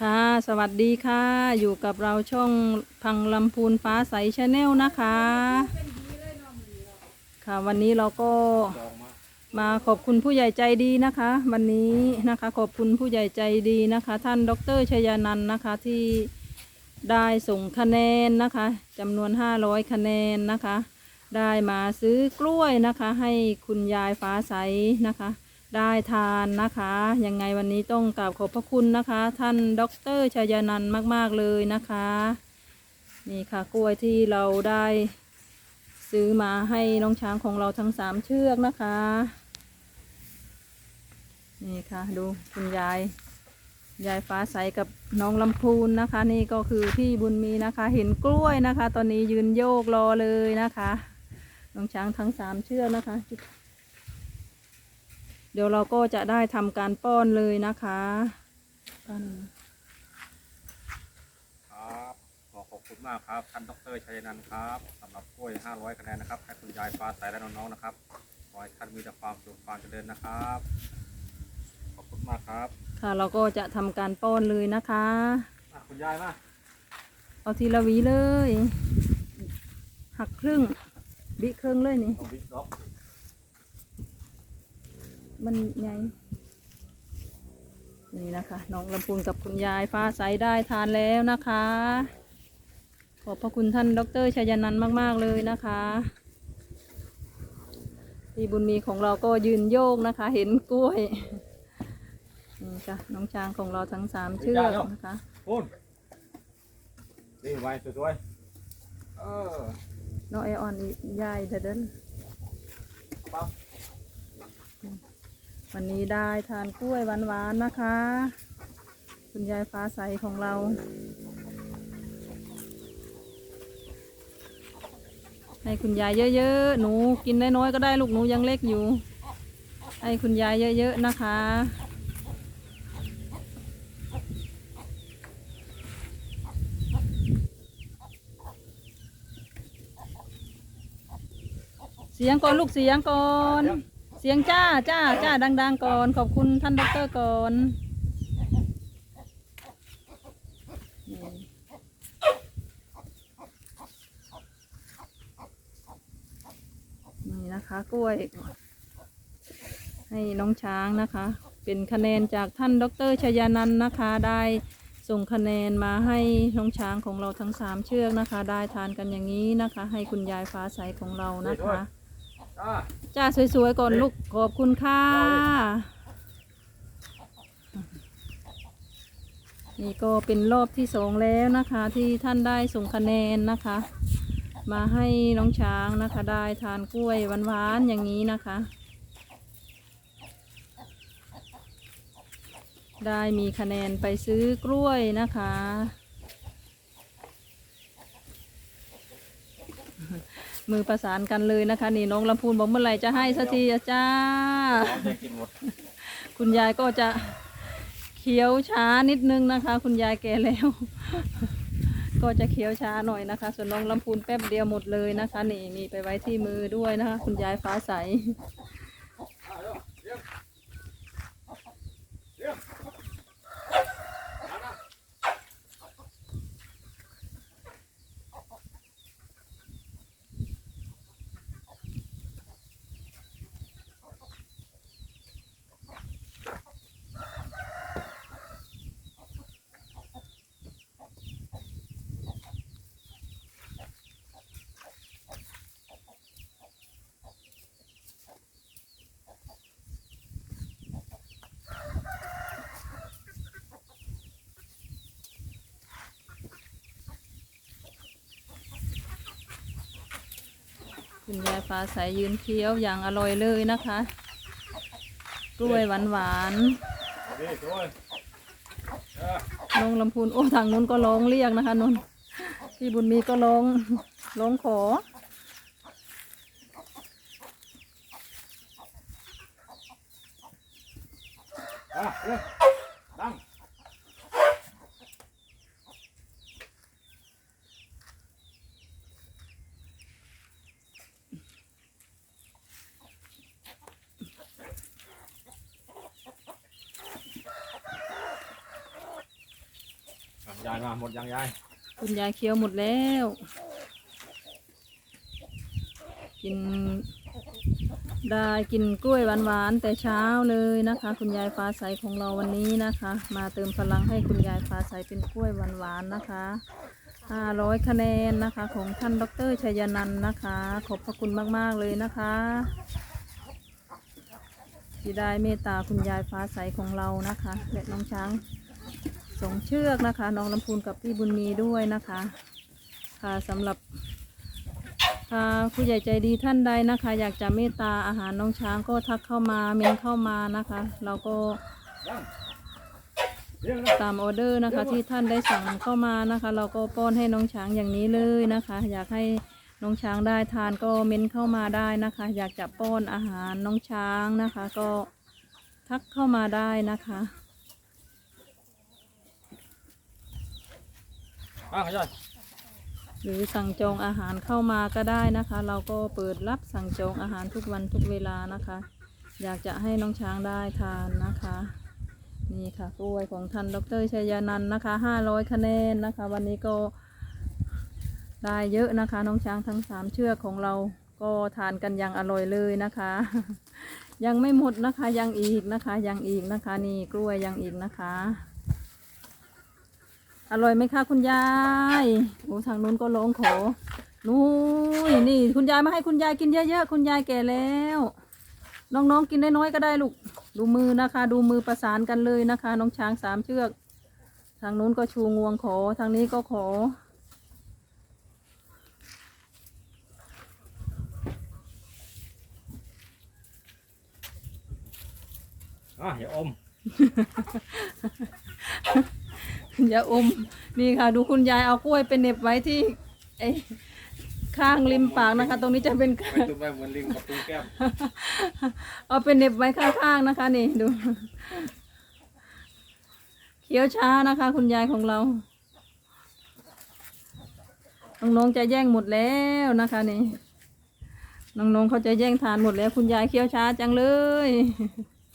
ค่ะ สวัสดีค่ะ อยู่กับเราช่องพังลำพูนฟ้าใสชาแนลนะคะ ค่ะ วันนี้เราก็มาขอบคุณผู้ใหญ่ใจดีนะคะ วันนี้นะคะขอบคุณผู้ใหญ่ใจดีนะคะ ท่านดรชยานันท์นะคะที่ได้ส่งคะแนนนะคะจำนวน 500 คะแนนนะคะ ได้มาซื้อกล้วยนะคะ ให้คุณยายฟ้าใสนะคะ ได้ทานนะคะ ยังไงวันนี้ต้องกราบขอบพระคุณนะคะ ท่านดรชยานันท์มาก ๆ เลยนะคะ นี่ค่ะกล้วยที่เราได้ซื้อมาให้น้องช้างของเราทั้งสามเชือกนะคะ นี่ค่ะดูคุณยาย ยายฟ้าใสกับน้องลำพูนนะคะ นี่ก็คือพี่บุญมีนะคะ เห็นกล้วยนะคะ ตอนนี้ยืนโยกรอเลยนะคะ น้องช้างทั้งสามเชือกนะคะ เดี๋ยวเราก็จะได้ทำการป้อนเลยนะคะป้อนครับขอขอบคุณมากครับท่านดรชัยนันท์ครับสำหรับกล้วย 500 คะแนนนะครับให้คุณยายฟ้าใสและน้องๆนะครับขอให้ท่านมีแต่ความสุขความเจริญนะครับ ขอบคุณมากครับ ค่ะเราก็จะทำการป้อนเลยนะคะอะคุณยายมาเอาทีละหวีเลย หักครึ่งบิครึ่งเลยนี่ต้องบิ๊กด็อก มันไงนี่นะคะน้องลำพูนกับคุณยายฟ้าใสได้ทานแล้วนะคะ ขอบพระคุณท่านดรชยานันท์มาก ๆ เลยนะคะพี่บุญมีของเราก็ยืนโยกนะคะ เห็นกล้วยนี่ค่ะน้องช้างของเราทั้งสามเชือกนะคะคุณนี่ไว้สวยๆเออน้องไอออนอียายเดอเดินปั๊บ วันนี้ได้ทานกล้วยหวานๆนะคะ คุณยายฟ้าใสของเรา ให้คุณยายเยอะๆ หนูกินน้อยๆก็ได้ลูกหนูยังเล็กอยู่ ให้คุณยายเยอะๆนะคะเสียงก่อนลูกเสียงก่อน เสียงจ้าจ้าจ้าดัง ๆ ก่อน ขอบคุณท่านดอกเตอรก่อนนี่นะคะ กล้วย ให้น้องช้างนะคะ เป็นคะแนนจากท่านดรชยานันท์นะคะ ได้ส่งคะแนนมาให้น้องช้างของเราทั้งสามเชือกนะคะ ได้ทานกันอย่างนี้นะคะ ให้คุณยายฟ้าใสของเรานะคะ จ้าสวยๆก่อนลูกขอบคุณค่ะ นี่ก็เป็นรอบที่สองแล้วนะคะ ที่ท่านได้ส่งคะแนนนะคะ มาให้น้องช้างนะคะ ได้ทานกล้วยหวานๆอย่างนี้นะคะ ได้มีคะแนนไปซื้อกล้วยนะคะ มือประสานกันเลยนะคะ นี่น้องลำพูนบอกเมื่อไหร่จะให้สักทีอะจ้าน้องจะกินหมดคุณยายก็จะเคี้ยวช้านิดนึงนะคะ คุณยายแก่แล้ว ก็จะเคี้ยวช้าหน่อยนะคะ ส่วนน้องลำพูนแป๊บเดียวหมดเลยนะคะ นี่มีไปไว้ที่มือด้วยนะคะ คุณยายฟ้าใส คุณยายฟ้าใสยืนเคี้ยวอย่างอร่อยเลยนะคะ กล้วยหวานหวานนี่สวยเออๆนงลำพูนโอ้ทางนู้นก็ร้องเรียกนะคะนนพี่บุญมีก็ร้องร้องขออะ ยายมาหมดยังยายคุณยายเคี้ยวหมดแล้ว กิน ได้กินกล้วยหวานๆแต่เช้าเลยนะคะ คุณยายฟ้าใสของเราวันนี้นะคะ มาเติมพลังให้คุณยายฟ้าใสเป็นกล้วยหวานๆนะคะ500 คะแนนนะคะ ของท่านดรชัยนันท์นะคะ ขอบพระคุณมาก ๆ เลยนะคะที่ได้เมตตาคุณยายฟ้าใสของเรานะคะและน้องช้าง สองเชือกนะคะ น้องลำพูนกับพี่บุญมีด้วยนะคะ ค่ะสำหรับค่ะผู้ใหญ่ใจดีท่านใดนะคะ อยากจะเมตตาอาหารน้องช้างก็ทักเข้ามาเมนเข้ามานะคะ เราก็ตามออเดอร์นะคะ ที่ท่านได้สั่งเข้ามานะคะ เราก็ป้อนให้น้องช้างอย่างนี้เลยนะคะ อยากให้น้องช้างได้ทานก็เมนเข้ามาได้นะคะ อยากจะป้อนอาหารน้องช้างนะคะ ก็ทักเข้ามาได้นะคะ อะยายหรือสั่งจองอาหารเข้ามาก็ได้นะคะ เราก็เปิดรับสั่งจองอาหารทุกวันทุกเวลานะคะ อยากจะให้น้องช้างได้ทานนะคะ นี่ค่ะกล้วยของท่านดรชัยนันท์นะคะ500คะแนนนะคะ วันนี้ก็ได้เยอะนะคะ น้องช้างทั้งสามเชือกของเราก็ทานกันอย่างอร่อยเลยนะคะ ยังไม่หมดนะคะยังอีกนะคะ ยังอีกนะคะ นี่กล้วยยังอีกนะคะ อร่อยไหมคะคุณยาย โอ้ทางนู้นก็ร้องขอนู้ยนี่คุณยายมาให้คุณยายกินเยอะๆ คุณยายแก่แล้ว น้องๆกินได้น้อยก็ได้ลูก ดูมือนะคะ ดูมือประสานกันเลยนะคะ น้องช้างสามเชือก ทางนู้นก็ชูงวงขอ ทางนี้ก็ขอ อะอย่าอม ย่าอมนี่ค่ะ ดูคุณยายเอากล้วยเป็นเหน็บไว้ที่ไอ้ข้างริมปากนะคะ ตรงนี้จะเป็น ไม่ตุ้มไปเหมือนลิงกับตุ้งแก้มเอาเป็นเหน็บไว้ข้างๆนะคะ นี่ดู เคี้ยวช้านะคะ คุณยายของเรา น้องๆจะแย่งหมดแล้วนะคะนี่น้องๆเขาจะแย่งทานหมดแล้ว คุณยายเคี้ยวช้าจังเลย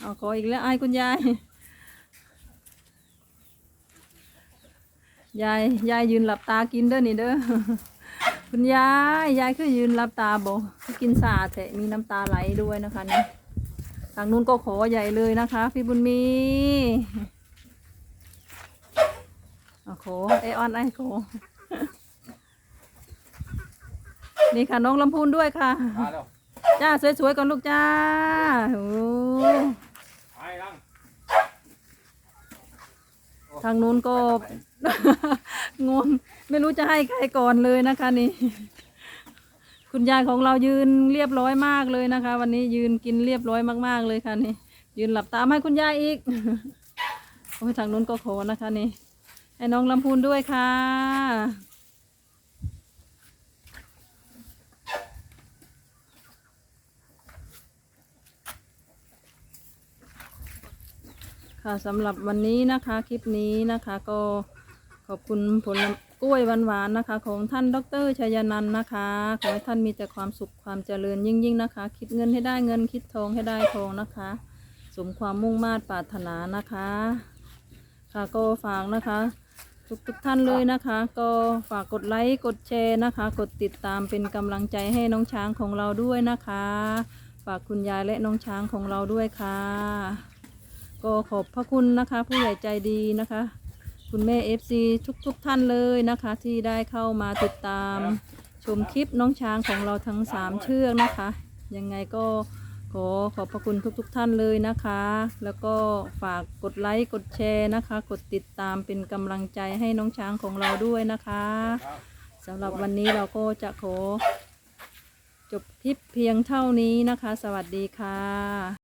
เอาขออีกแล้วไอ้ายคุณยาย ยายยายยืนหลับตากินเด้อนี่เด้อคุณยายยายคือยืนหลับตาบ่กินสาแทะมีน้ำตาไหลด้วยนะคะนี่ทางนู้นก็ขอใหญ่เลยนะคะ พี่บุญมีเอาขอไอออนไอขอนี่ค่ะน้องลำพูนด้วยค่ะมาแล้วจ้า สวยๆก่อนลูกจ้าโอ้ไปลังทางนู้นก็ งงไม่รู้จะให้ใครก่อนเลยนะคะนี่ คุณยายของเรายืนเรียบร้อยมากเลยนะคะ วันนี้ยืนกินเรียบร้อยมากๆเลยค่ะนี่ ยืนหลับตาให้คุณยายอีกโอ้ยทางนู้นก็ขอนะคะนี่ ให้น้องลำพูนด้วยค่ะค่ะสำหรับวันนี้นะคะคลิปนี้นะคะก็ ขอบคุณผลกล้วยหวานๆนะคะ ของท่านดรชัยนันนะคะ ขอให้ท่านมีแต่ความสุขความเจริญยิ่งๆนะคะ คิดเงินให้ได้เงินคิดทองให้ได้ทองนะคะ สมความมุ่งมา่ปรารถนานะคะ ค่ะก็ฝากนะคะทุกทุกๆท่านเลยนะคะ ก็ฝากกดไลค์กดแชร์นะคะ กดติดตามเป็นกำลังใจให้น้องช้างของเราด้วยนะคะ ฝากคุณยายและน้องช้างของเราด้วยค่ะ ก็ขอบพระคุณนะคะ ผู้ใหญ่ใจดีนะคะ คุณแม่เอฟซีทุกทุกท่านเลยนะคะ ที่ได้เข้ามาติดตาม ชมคลิปน้องช้างของเราทั้งสามเชือกนะคะ ยังไงก็ขอขอบพระคุณทุกๆทท่านเลยนะคะ แล้วก็ฝากกดไลค์กดแชร์นะคะ กดติดตามเป็นกำลังใจให้น้องช้างของเราด้วยนะคะสำหรับวันนี้เราก็จะขอจบคลิปเพียงเท่านี้นะคะ สวัสดีค่ะ